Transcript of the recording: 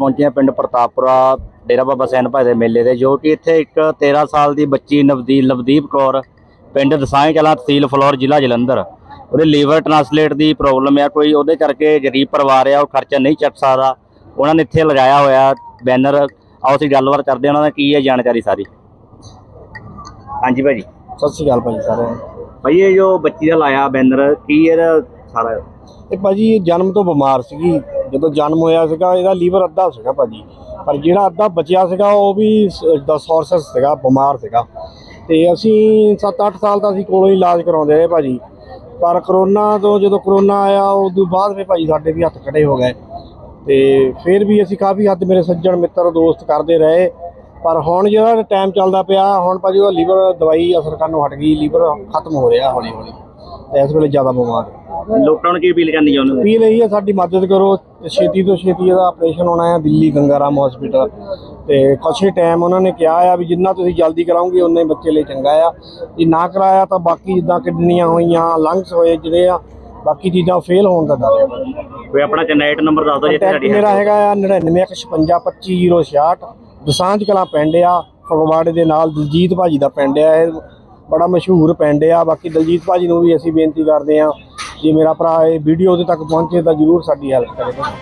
ਪਹੁੰਚੇ ਹਾਂ ਪਿੰਡ ਪ੍ਰਤਾਪਪੁਰਾ ਡੇਰਾ ਬਾਬਾ ਸੈਨ ਭਾਈ ਦੇ ਮੇਲੇ ਦੇ ਜੋ ਕਿ ਇੱਥੇ ਇੱਕ 13 ਸਾਲ ਦੀ ਬੱਚੀ ਨਵਦੀਪ ਲਵਦੀਪ ਕੌਰ ਪਿੰਡ ਦਸਾਂਝ ਕਲਾਂ ਤਹਿਸੀਲ ਫਲੋਰ ਜ਼ਿਲ੍ਹਾ ਜਲੰਧਰ। ਉਹਦੇ ਲੀਵਰ ਟ੍ਰਾਂਸਲੇਟ ਦੀ ਪ੍ਰੋਬਲਮ ਆ ਕੋਈ ਉਹਦੇ ਕਰਕੇ ਗਰੀਬ ਪਰਿਵਾਰ ਆ ਉਹ ਖਰਚਾ ਨਹੀਂ ਚੱਕ ਸਕਦਾ। ਉਹਨਾਂ ਨੇ ਇੱਥੇ ਲਗਾਇਆ ਹੋਇਆ ਬੈਨਰ ਆਓ ਅਸੀਂ ਗੱਲਬਾਤ ਕਰਦੇ ਹਾਂ ਉਹਨਾਂ ਦਾ ਕੀ ਹੈ ਜਾਣਕਾਰੀ ਸਾਰੀ। ਹਾਂਜੀ ਭਾਜੀ। ਸਤਿ ਸ਼੍ਰੀ ਅਕਾਲ ਭਾਜੀ ਸਾਰਿਆਂ ਨੂੰ। ਭਾਈ ਇਹ ਜੋ ਬੱਚੀ ਦਾ ਲਾਇਆ ਬੈਨਰ ਕੀ ਇਹਦਾ ਸਾਰਾ ਇਹ ਭਾਜੀ ਜਨਮ ਤੋਂ ਬਿਮਾਰ ਸੀਗੀ। ਜਦੋਂ ਜਨਮ ਹੋਇਆ ਸੀਗਾ, ਇਹਦਾ ਲੀਵਰ ਅੱਧਾ ਸੀਗਾ ਭਾਜੀ। ਪਰ ਜਿਹੜਾ ਅੱਧਾ ਬਚਿਆ ਸੀਗਾ, ਉਹ ਵੀ ਦਾ ਸੋਰਸਸ ਸੀਗਾ, ਬਿਮਾਰ ਸੀਗਾ। ਤੇ ਅਸੀਂ 7-8 ਸਾਲ ਦਾ ਅਸੀਂ ਕੋਲੋਂ ਹੀ ਇਲਾਜ ਕਰਾਉਂਦੇ ਰਹੇ ਭਾਜੀ। ਪਰ ਕਰੋਨਾ ਤੋਂ ਜਦੋਂ ਕਰੋਨਾ ਆਇਆ ਉਸ ਤੋਂ ਬਾਅਦ ਫਿਰ ਭਾਜੀ ਸਾਡੇ ਵੀ ਹੱਥ ਖੜੇ ਹੋ ਗਏ। ਤੇ ਫਿਰ ਵੀ ਅਸੀਂ ਕਾਫੀ ਹੱਦ ਮੇਰੇ ਸੱਜਣ, ਮਿੱਤਰ, ਦੋਸਤ ਕਰਦੇ ਰਹੇ। ਪਰ ਹੁਣ ਜਿਹੜਾ ਟਾਈਮ ਚੱਲਦਾ ਪਿਆ, ਹੁਣ ਭਾਜੀ ਉਹ ਲੀਵਰ, ਦਵਾਈ ਅਸਰ ਕਰਨੋਂ ਹਟ ਗਈ। ਲੀਵਰ ਖਤਮ ਹੋ ਰਿਹਾ ਹੌਲੀ ਹੌਲੀ ਇਸ ਵੇਲੇ ਜ਼ਿਆਦਾ ਬਿਮਾਰ। ਲੋਕਾਂ ਨੂੰ ਕੀ ਅਪੀਲ ਕਰਨੀ ਚਾਹੁੰਦੇ ਹੋ? ਅਪੀਲ ਇਹੀ ਹੈ ਸਾਡੀ ਮਦਦ ਕਰੋ। ਛੇਤੀ ਤੋਂ ਛੇਤੀ ਇਹਦਾ ਆਪਰੇਸ਼ਨ ਹੋਣਾ ਹੈ ਦਿੱਲੀ ਗੰਗਾਰਾਮ ਹਸਪੀਟਲ ਤੇ ਕੁਛ ਹੀ ਟਾਈਮ ਉਹਨਾਂ ਨੇ ਕਿਹਾ ਆ ਵੀ ਜਿੰਨਾ ਤੁਸੀਂ ਜਲਦੀ ਕਰਾਓਗੇ ਉਨੇ ਬੱਚੇ ਲਈ ਚੰਗਾ ਆ। ਜੇ ਨਾ ਕਰਾਇਆ ਤਾਂ ਬਾਕੀ ਜਿੱਦਾਂ ਕਿਡਨੀਆਂ ਹੋਈਆਂ ਲੰਗਸ ਹੋਏ ਜਿਹੜੇ ਆ ਬਾਕੀ ਚੀਜ਼ਾਂ ਫੇਲ ਹੋਣ ਦਾ ਡਰ ਹੈ ਕੋਈ ਆਪਣਾ ਕੰਟੈਕਟ ਨੰਬਰ ਦੱਸ ਦਿਓ ਜਿੱਥੇ ਸਾਡੀ ਮੇਰਾ ਹੈਗਾ ਆ 9915525066 ਦਸਾਂਝ ਕਲਾਂ ਪਿੰਡ ਆ ਫਗਵਾੜੇ ਦੇ ਨਾਲ ਦਲਜੀਤ ਭਾਜੀ ਦਾ ਪਿੰਡ ਆ ਇਹ। ਬੜਾ ਮਸ਼ਹੂਰ ਪਿੰਡ ਆ ਬਾਕੀ ਦਲਜੀਤ ਭਾਜੀ ਨੂੰ ਵੀ ਅਸੀਂ ਬੇਨਤੀ ਕਰਦੇ ਆ ਜੇ ਮੇਰਾ ਭਰਾ ਇਹ ਵੀਡੀਓ ਉਹਦੇ ਤੱਕ ਪਹੁੰਚੇ ਤਾਂ ਜਰੂਰ ਸਾਡੀ ਹੈਲਪ ਕਰੇਗਾ।